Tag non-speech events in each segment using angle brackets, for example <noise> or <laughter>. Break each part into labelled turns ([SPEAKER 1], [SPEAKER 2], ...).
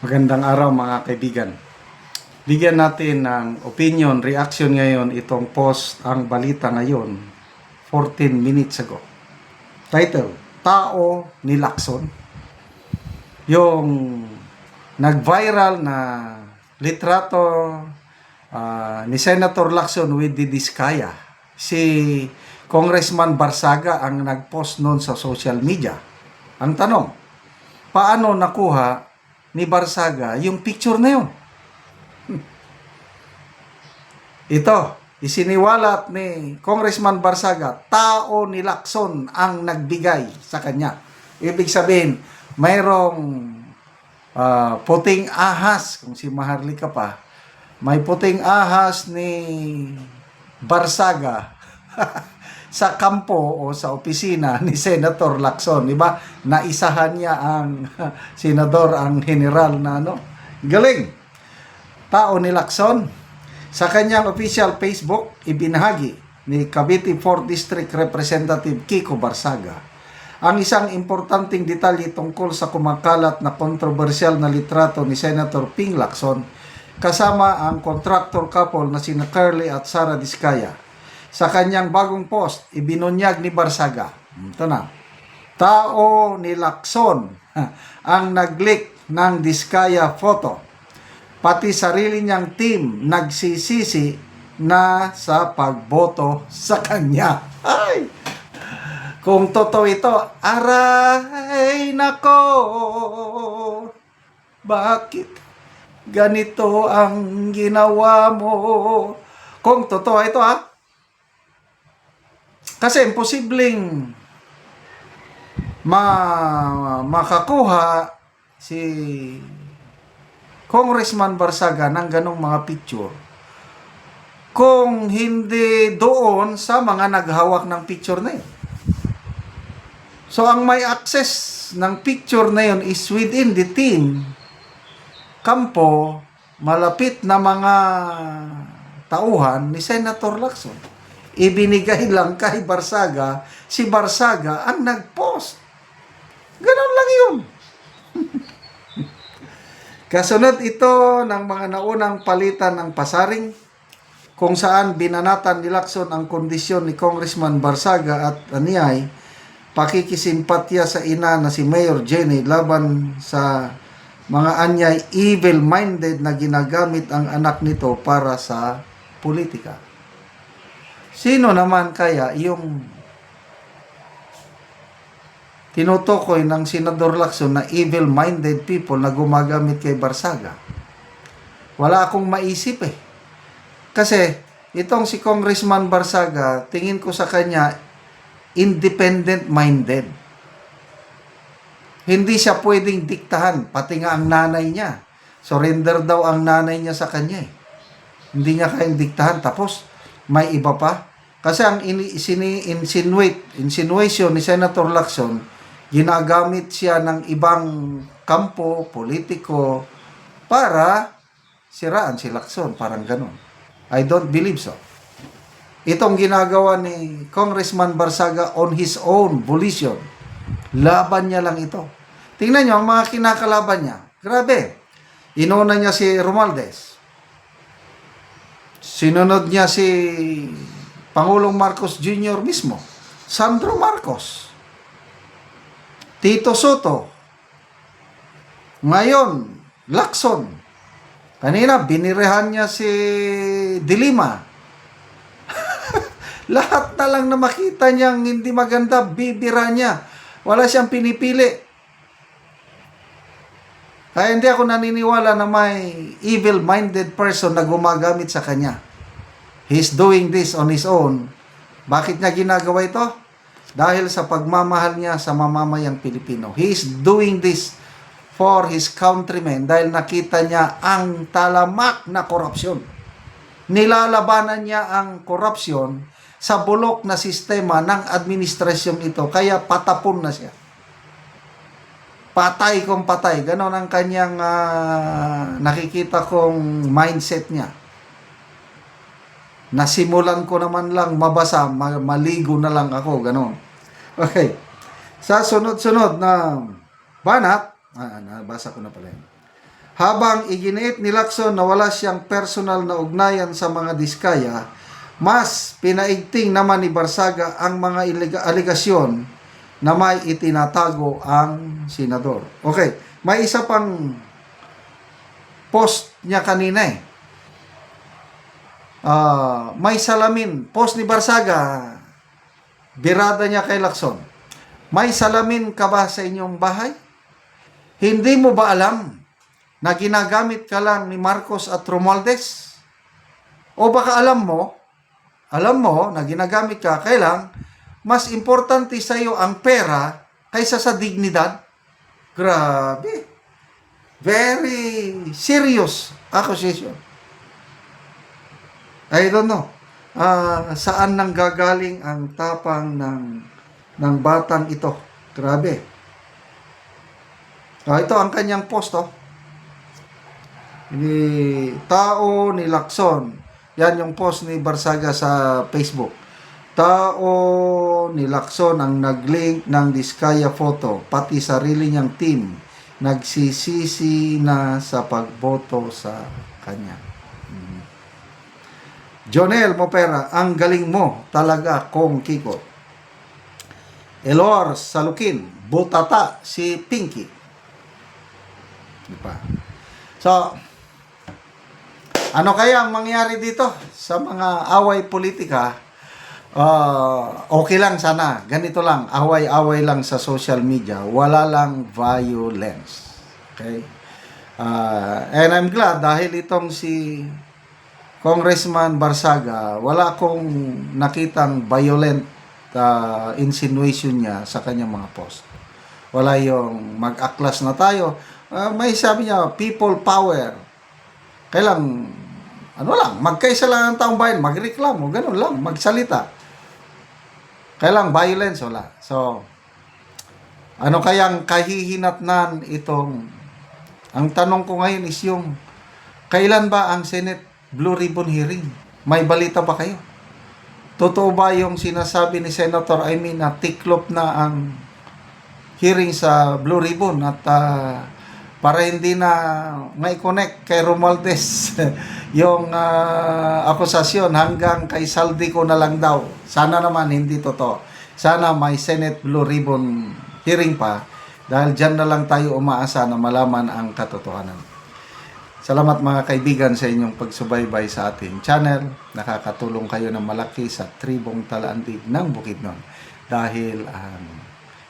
[SPEAKER 1] Magandang araw mga kaibigan. Bigyan natin ng opinion, reaction ngayon itong post ang balita ngayon 14 minutes ago. Title, Tao ni Lacson. Yung nag-viral na litrato ah, ni Senator Lacson with the Diskaya. Si Congressman Barsaga ang nag-post noon sa social media. Ang tanong, paano nakuha ni Barsaga yung picture na yun. <laughs> Ito, isiniwalat ni Congressman Barsaga, tao ni Lacson ang nagbigay sa kanya. Ibig sabihin, mayroong ah, puting ahas, kung si Maharlika pa, may puting ahas ni Barsaga <laughs> sa kampo o sa opisina <laughs> ni Senator Lacson, di ba? Naisahan niya ang <laughs> senador, ang general na ano. Galing. Tao ni Lacson. Sa kanyang official Facebook, ibinahagi ni Cavite 4th District Representative Kiko Barsaga ang isang importanteng detalye tungkol sa kumakalat na kontrobersyal na litrato ni Senator Ping Lacson kasama ang contractor couple na sina Carly at Sara Diskaya. Sa kanyang bagong post, ibinunyag ni Barsaga. Ito na. Tao ni Lacson <laughs> ang nag-leak ng Diskaya photo. Pati sarili niyang team nagsisisi na sa pagboto sa kanya. <laughs> Ay! Kung totoo ito, aray nako, bakit ganito ang ginawa mo? Kung totoo ito ha, kasi imposibleng ma makakuha si Congressman Barsaga ng ganong mga picture kung hindi doon sa mga naghawak ng picture na yun. So, ang may access ng picture na yun is within the team, kampo, malapit na mga tauhan ni Senator Lacson. Ibinigay lang kay Barsaga, si Barsaga ang nag-post. Ganon lang yun. <laughs> Kasunod ito ng mga naunang palitan ng pasaring kung saan binanatan ni Lacson ang kondisyon ni Congressman Barsaga at Aniyay pakikisimpatya sa ina na si Mayor Jenny laban sa mga anyay evil-minded na ginagamit ang anak nito para sa politika. Sino naman kaya yung tinutukoy ng Senador Lacson na evil-minded people na gumagamit kay Barsaga? Wala akong maisip eh. Kasi itong si Congressman Barsaga, tingin ko sa kanya independent-minded. Hindi siya pwedeng diktahan, pati nga ang nanay niya. Surrender daw ang nanay niya sa kanya eh. Hindi niya kayang diktahan. Tapos, may iba pa. Kasi ang ini- sini- insinuate, insinuation ni Senator Lacson, ginagamit siya ng ibang kampo, politiko, para siraan si Lacson. Parang ganun. I don't believe so. Itong ginagawa ni Congressman Barsaga on his own volition. Laban niya lang ito. Tingnan niyo ang mga kinakalaban niya. Grabe. Inuna niya si Romualdez. Sinunod niya si Pangulong Marcos Jr. mismo. Sandro Marcos. Tito Soto. Ngayon, Lacson. Kanina, binirehan niya si Dilima. <laughs> Lahat na lang na makita niyang hindi maganda, bibira niya. Wala siyang pinipili. Kaya hindi ako naniniwala na may evil-minded person na gumagamit sa kanya. He's doing this on his own. Bakit niya ginagawa ito? Dahil sa pagmamahal niya sa mamamayang Pilipino. He's doing this for his countrymen dahil nakita niya ang talamak na korupsyon. Nilalabanan niya ang korupsyon sa bulok na sistema ng administrasyon ito. Kaya patapon na siya. Patay kong patay. Ganon ang kanyang ah, nakikita kong mindset niya. Nasimulan ko naman lang mabasa, ma- maligo na lang ako, ganon. Okay. Sa sunod-sunod na banat, ah, nabasa ko na pala yun. Habang iginiit ni Lacson na wala siyang personal na ugnayan sa mga diskaya, mas pinaigting naman ni Barsaga ang mga ilega- aligasyon na may itinatago ang senador. Okay, may isa pang post niya kanina eh. Ah, may salamin, post ni Barsaga, birada niya kay Lacson. May salamin ka ba sa inyong bahay? Hindi mo ba alam na ginagamit ka lang ni Marcos at Romualdez? O baka alam mo, alam mo na ginagamit ka, kailang mas importante sa iyo ang pera kaysa sa dignidad? Grabe. Very serious accusation. I don't know. Ah, saan nang gagaling ang tapang ng ng batang ito? Grabe. Ah, ito ang kanyang post oh. Ni tao ni Lacson. Yan yung post ni Barsaga sa Facebook. Tao ni Lacson ang nag-link ng Diskaya photo, pati sarili niyang team nagsisisi na sa pagboto sa kanya. Jonel Mopera, ang galing mo talaga kong kiko. Elor Salukin, Butata, si Pinky. Di ba? So, ano kaya ang mangyari dito sa mga away politika? Ah, okay lang sana. Ganito lang, away-away lang sa social media. Wala lang violence. Okay? Ah, and I'm glad dahil itong si Congressman Barsaga, wala akong nakitang violent ah, insinuation niya sa kanyang mga post. Wala yung mag-aklas na tayo. Ah, may sabi niya, people power. Kailang, ano lang, magkaisa lang ang taong bayan, magreklamo, ganun lang, magsalita. Kailang violence, wala. So, ano kayang kahihinatnan itong, ang tanong ko ngayon is yung, kailan ba ang Senate Blue Ribbon hearing? May balita ba kayo? Totoo ba yung sinasabi ni Senator I mean na tiklop na ang hearing sa Blue Ribbon at ah, para hindi na may connect kay Romualdez <laughs> yung ah, akusasyon hanggang kay Saldico na lang daw. Sana naman hindi totoo. Sana may Senate Blue Ribbon hearing pa dahil dyan na lang tayo umaasa na malaman ang katotohanan. Salamat mga kaibigan sa inyong pagsubaybay sa ating channel. Nakakatulong kayo ng malaki sa tribong talaantig ng Bukidnon. Dahil ang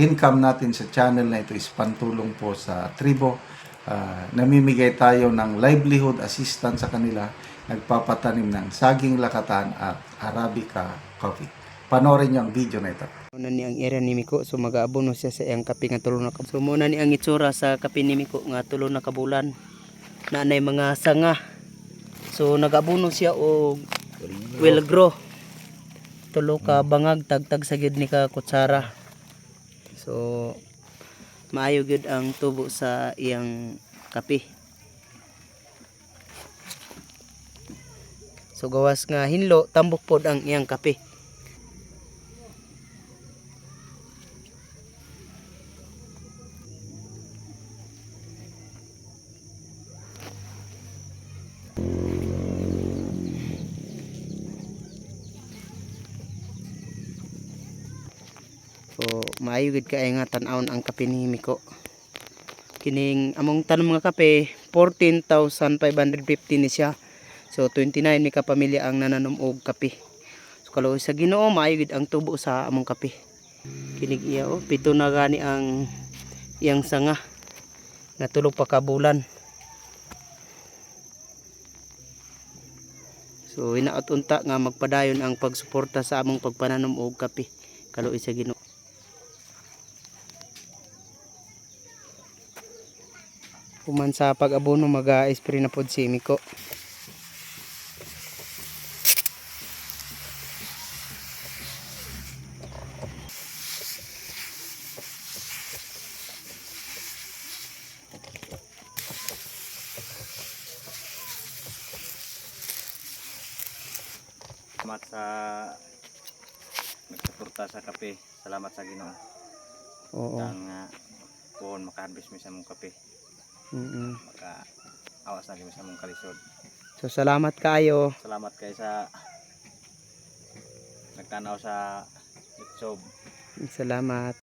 [SPEAKER 1] income natin sa channel na ito is pantulong po sa tribo. Ah, namimigay tayo ng livelihood assistance sa kanila. Nagpapatanim ng saging lakatan at Arabica coffee. Panorin niyo ang video na ito.
[SPEAKER 2] Muna ni ang area ni Miko so mag-aabono siya sa iyang kape nga tulo na kabulan. So muna ni ang itsura sa kape ni Miko nga tulo na kabulan. Na nay mga sanga. So nag-abono siya og will grow. Tulo ka bangag tagtag sa gid ni ka kutsara. So maayo gid ang tubo sa iyang kape. So gawas nga hinlo tambok pod ang iyang kape. So maayo gid kay nga tan-awon ang kape ni Miko. Kining among tanong mga kape 14,550 ni siya. So 29 ni ka pamilya ang nananom og kape. So kalau sa Ginoo maayo gid ang tubo sa among kape. Kinig iya oh pito na gani ang iyang sanga. Natulog pa ka bulan. So inaot unta nga magpadayon ang pagsuporta sa among pagpananom og kape. Kalau sa Ginoo. Human sa pag-abono mag-spray na pod si Miko.
[SPEAKER 3] Salamat sa nagsuporta sa kape. Salamat sa Ginoo.
[SPEAKER 2] Oo.
[SPEAKER 3] Ang uh, puhon maka-harvest mi sa mong kape.
[SPEAKER 2] Mm-mm.
[SPEAKER 3] Maka awas na sa mong kalisod.
[SPEAKER 2] So salamat kayo.
[SPEAKER 3] Salamat kay sa nagtanaw sa YouTube.
[SPEAKER 2] Salamat.